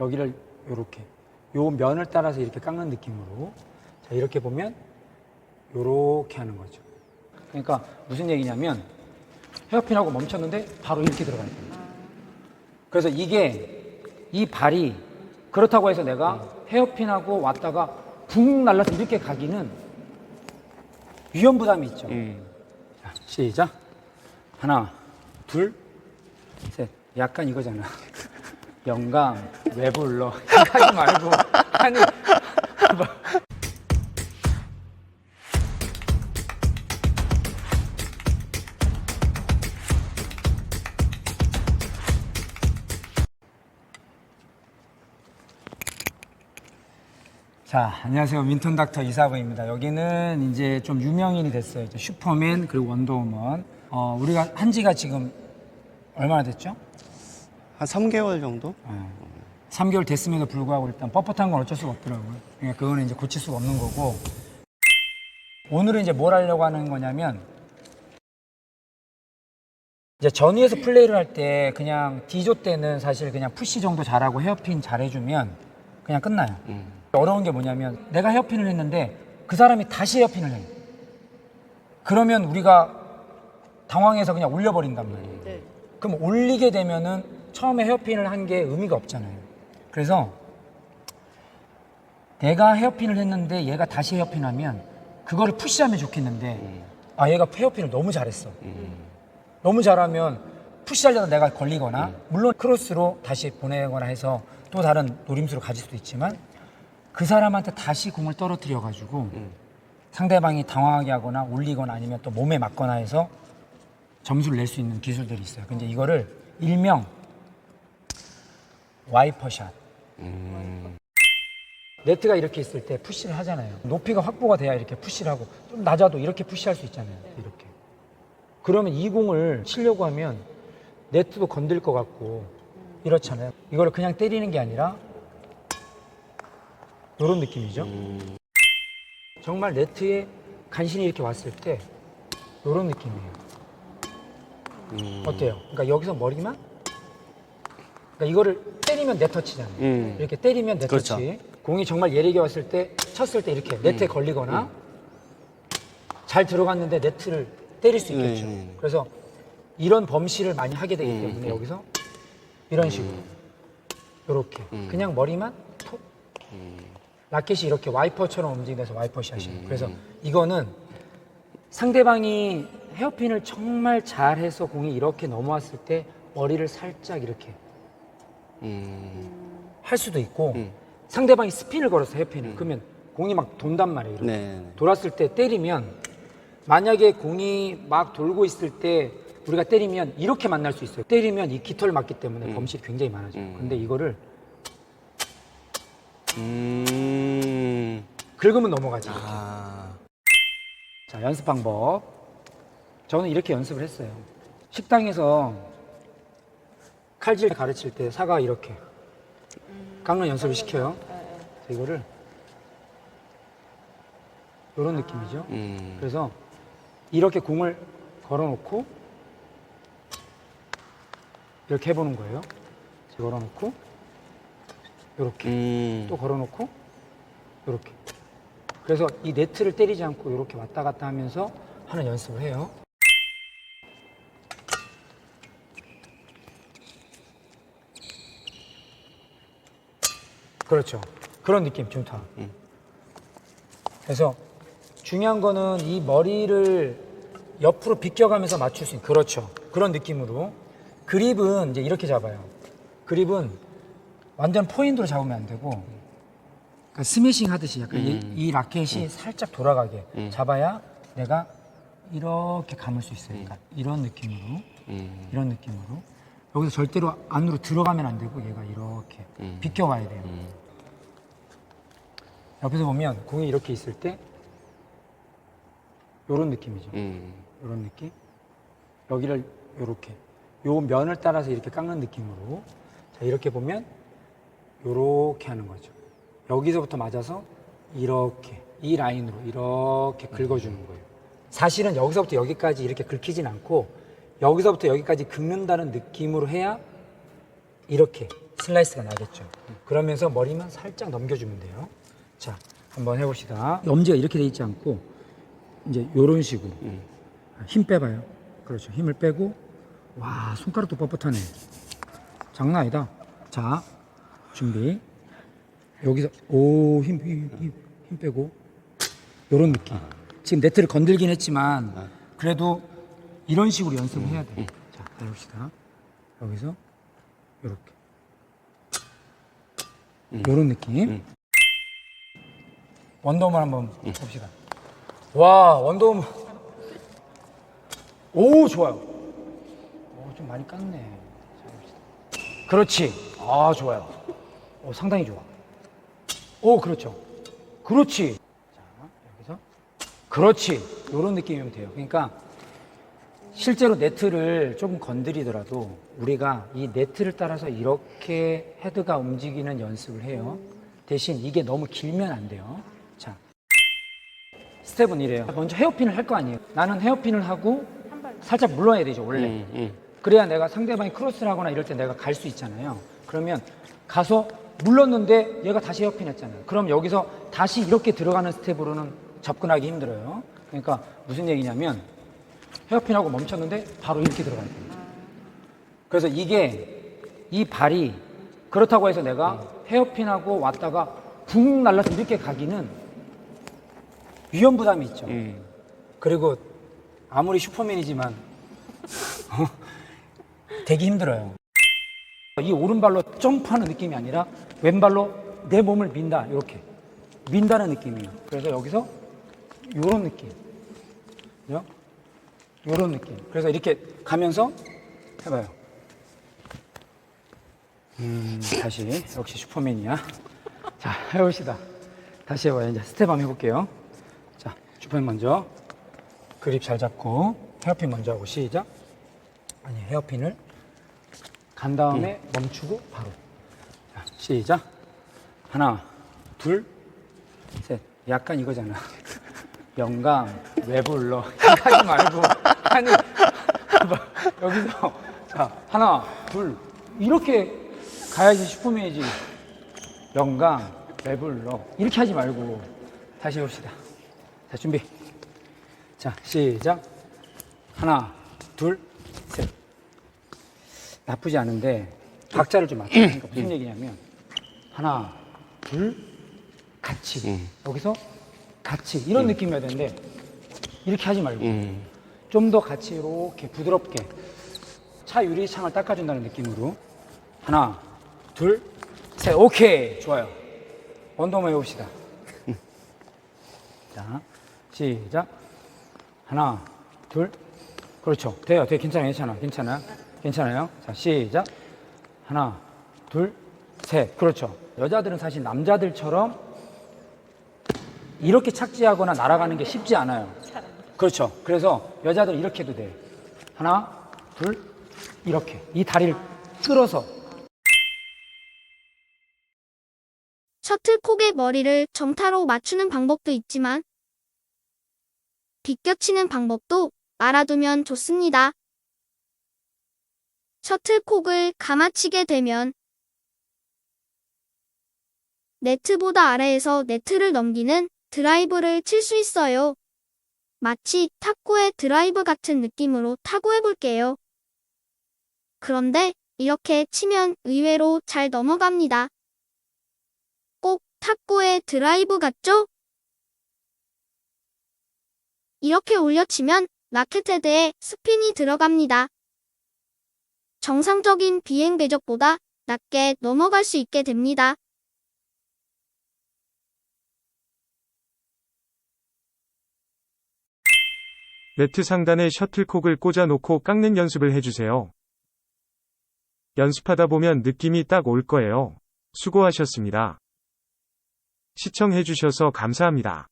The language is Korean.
여기를 이렇게 요 면을 따라서 이렇게 깎는 느낌으로 자 이렇게 보면 요렇게 하는 거죠. 그러니까 무슨 얘기냐면 헤어핀하고 멈췄는데 바로 이렇게 들어가야 돼요. 그래서 이게 이 발이 그렇다고 해서 내가 헤어핀하고 왔다가 붕 날라서 이렇게 가기는 위험 부담이 있죠. 자, 시작. 하나, 둘, 셋. 약간 이거잖아. 영감, 왜 불러? 하지 말고. 아니, 뭐. 자, 안녕하세요. 민턴 닥터 이사부입니다. 여기는 이제 좀 유명인이 됐어요. 슈퍼맨 그리고 원더우먼. 어, 우리가 한 지가 지금 얼마나 됐죠? 한 3개월 정도? 3개월 됐음에도 불구하고 일단 뻣뻣한 건 어쩔 수가 없더라고요. 그러니까 그거는 이제 고칠 수가 없는 거고. 오늘은 이제 뭘 하려고 하는 거냐면 이제 전위에서 플레이를 할 때 그냥 D조 때는 사실 그냥 푸시 정도 잘하고 헤어핀 잘해주면 그냥 끝나요. 음. 어려운 게 뭐냐면 내가 헤어핀을 했는데 그 사람이 다시 헤어핀을 해. 그러면 우리가 당황해서 그냥 올려버린단 말이에요. 네. 그럼 올리게 되면은 처음에 헤어핀을 한 게 의미가 없잖아요. 그래서 내가 헤어핀을 했는데 얘가 다시 헤어핀하면 그거를 푸시하면 좋겠는데 아 얘가 헤어핀을 너무 잘했어. 너무 잘하면 푸시하려다 내가 걸리거나 물론 크로스로 다시 보내거나 해서 또 다른 노림수로 가질 수도 있지만 그 사람한테 다시 공을 떨어뜨려 가지고 상대방이 당황하게 하거나 올리거나 아니면 또 몸에 맞거나 해서 점수를 낼 수 있는 기술들이 있어요. 근데 이거를 일명 와이퍼샷. 네트가 이렇게 있을 때 푸시를 하잖아요. 높이가 확보가 돼야 이렇게 푸시를 하고 좀 낮아도 이렇게 푸시할 수 있잖아요. 이렇게. 그러면 이 공을 치려고 하면 네트도 건들 것 같고 이렇잖아요. 이거를 그냥 때리는 게 아니라 이런 느낌이죠. 정말 네트에 간신히 이렇게 왔을 때 이런 느낌이에요. 어때요? 그러니까 여기서 머리만 그러니까 이거를 때리면 내 터치잖아요. 음. 이렇게 때리면 내 그렇죠. 터치. 공이 정말 예리하게 왔을 때 쳤을 때 이렇게 네트에 걸리거나 잘 들어갔는데 네트를 때릴 수 있겠죠. 네. 그래서 이런 범실을 많이 하게 되기 때문에 여기서 이런 식으로 이렇게 그냥 머리만 톡 라켓이 이렇게 와이퍼처럼 움직여서 와이퍼 샷이에요. 그래서 이거는 상대방이 헤어핀을 정말 잘해서 공이 이렇게 넘어왔을 때 머리를 살짝 이렇게 음. 할 수도 있고 음. 상대방이 스핀을 걸어서 헤어핀을 그러면 공이 막 돈단 말이에요. 이렇게. 네. 돌았을 때 때리면 만약에 공이 막 돌고 있을 때 우리가 때리면 이렇게 만날 수 있어요. 때리면 이 깃털을 맞기 때문에 범실이 굉장히 많아져요. 음. 근데 이거를 음. 긁으면. 이렇게. 아. 자, 연습 방법. 저는 이렇게 연습을 했어요. 식당에서 칼질 가르칠 때 사과 이렇게 깎는 연습을 시켜요. 자, 이거를 이런 느낌이죠. 음. 그래서 이렇게 공을 걸어놓고 이렇게 해보는 거예요. 걸어놓고 이렇게 음. 또 걸어놓고 이렇게. 그래서 이 네트를 때리지 않고 이렇게 왔다 갔다 하면서 하는 연습을 해요. 그렇죠. 그런 느낌 좋다. 그래서 중요한 거는 이 머리를 옆으로 비껴가면서 맞출 수 있는 그렇죠. 그런 느낌으로 그립은 이제 이렇게 잡아요. 그립은 완전 포인트로 잡으면 안 되고 그러니까 스매싱 하듯이 약간 이, 이 라켓이 살짝 돌아가게 잡아야 내가 이렇게 감을 수 있어요. 그러니까 이런 느낌으로 음. 이런 느낌으로 여기서 절대로 안으로 들어가면 안 되고 얘가 이렇게 비껴가야 돼요. 옆에서 보면 공이 이렇게 있을 때 이런 느낌이죠. 음. 이런 느낌. 여기를 이렇게 요 면을 따라서 이렇게 깎는 느낌으로 자 이렇게 보면 이렇게 하는 거죠. 여기서부터 맞아서 이렇게 이 라인으로 이렇게 긁어주는 거예요. 사실은 여기서부터 여기까지 이렇게 긁히진 않고 여기서부터 여기까지 긁는다는 느낌으로 해야 이렇게 슬라이스가 나겠죠. 그러면서 머리만 살짝 넘겨주면 돼요. 자, 한번 해봅시다. 엄지가 이렇게 돼 있지 않고 이제 요런 식으로 힘 빼봐요. 그렇죠. 힘을 빼고 와 손가락도 뻣뻣하네. 장난 아니다. 자, 준비. 여기서 오힘힘 힘, 힘, 힘 빼고 요런 느낌. 지금 네트를 건들긴 했지만 그래도 이런 식으로 연습을 해야 돼. 자, 해봅시다. 여기서 요렇게. 요런 느낌. 원더우먼 한번 봅시다. 와, 원더우먼. 오, 좋아요. 오, 좀 많이 깠네. 그렇지. 아, 좋아요. 오, 상당히 좋아. 오, 그렇죠. 그렇지. 자, 여기서. 그렇지. 요런 느낌이면 돼요. 그러니까 실제로 네트를 조금 건드리더라도 우리가 이 네트를 따라서 이렇게 헤드가 움직이는 연습을 해요. 대신 이게 너무 길면 안 돼요. 자, 스텝은 이래요. 먼저 헤어핀을 할 거 아니에요. 나는 헤어핀을 하고 살짝 물러야 되죠, 원래. 음, 음. 그래야 내가 상대방이 크로스를 하거나 이럴 때 내가 갈 수 있잖아요. 그러면 가서 물렀는데 얘가 다시 헤어핀 했잖아요. 그럼 여기서 다시 이렇게 들어가는 스텝으로는 접근하기 힘들어요. 그러니까 무슨 얘기냐면 헤어핀하고 멈췄는데 바로 이렇게 들어가야 돼요. 그래서 이게 이 발이 그렇다고 해서 내가 헤어핀하고 왔다가 붕 날라서 이렇게 가기는 위험 부담이 있죠. 음. 그리고 아무리 슈퍼맨이지만 어, 되게 힘들어요. 이 오른발로 점프하는 느낌이 아니라 왼발로 내 몸을 민다 이렇게 민다는 느낌이에요. 그래서 여기서 이런 느낌, 이런 느낌. 그래서 이렇게 가면서 해봐요. 음, 다시 역시 슈퍼맨이야. 자 해봅시다. 다시 해봐요. 이제 스텝 한번 해볼게요. 자 슈퍼맨 먼저 그립 잘 잡고 헤어핀 먼저 하고 시작. 아니 헤어핀을 간 다음에 멈추고 바로. 자 시작. 하나, 둘, 셋. 약간 이거잖아. 영감 왜 불러? 이렇게 하지 말고 아니 봐봐. 여기서 자 하나, 둘 이렇게 가야지 슈퍼맨이지. 영감 왜 불러? 이렇게 하지 말고 다시 해봅시다. 자 준비. 자, 시작. 하나, 둘, 셋. 나쁘지 않은데 박자를 좀 맞춰. 그러니까 무슨 얘기냐면 하나, 둘, 같이. 여기서 같이 이런 느낌이어야 되는데 이렇게 하지 말고 음. 좀 더 같이 이렇게 부드럽게 차 유리창을 닦아준다는 느낌으로 하나, 둘, 셋. 오케이. 좋아요. 원더만 해봅시다. 자, 시작. 하나, 둘. 그렇죠. 돼요. 돼. 괜찮아요. 괜찮아. 괜찮아. 괜찮아요. 자, 시작. 하나, 둘, 셋. 그렇죠. 여자들은 사실 남자들처럼 이렇게 착지하거나 날아가는 게 쉽지 않아요. 그렇죠. 그래서 여자들 이렇게 해도 돼. 하나, 둘, 이렇게. 이 다리를 끌어서. 셔틀콕의 머리를 정타로 맞추는 방법도 있지만 비껴치는 방법도 알아두면 좋습니다. 셔틀콕을 감아치게 되면 네트보다 아래에서 네트를 넘기는 드라이브를 칠 수 있어요. 마치 탁구의 드라이브 같은 느낌으로 타구해 볼게요. 그런데 이렇게 치면 의외로 잘 넘어갑니다. 꼭 탁구의 드라이브 같죠? 이렇게 올려치면 라켓 헤드에 스핀이 들어갑니다. 정상적인 비행 궤적보다 낮게 넘어갈 수 있게 됩니다. 네트 상단에 셔틀콕을 꽂아 놓고 깎는 연습을 해주세요. 연습하다 보면 느낌이 딱 올 거예요. 수고하셨습니다. 시청해주셔서 감사합니다.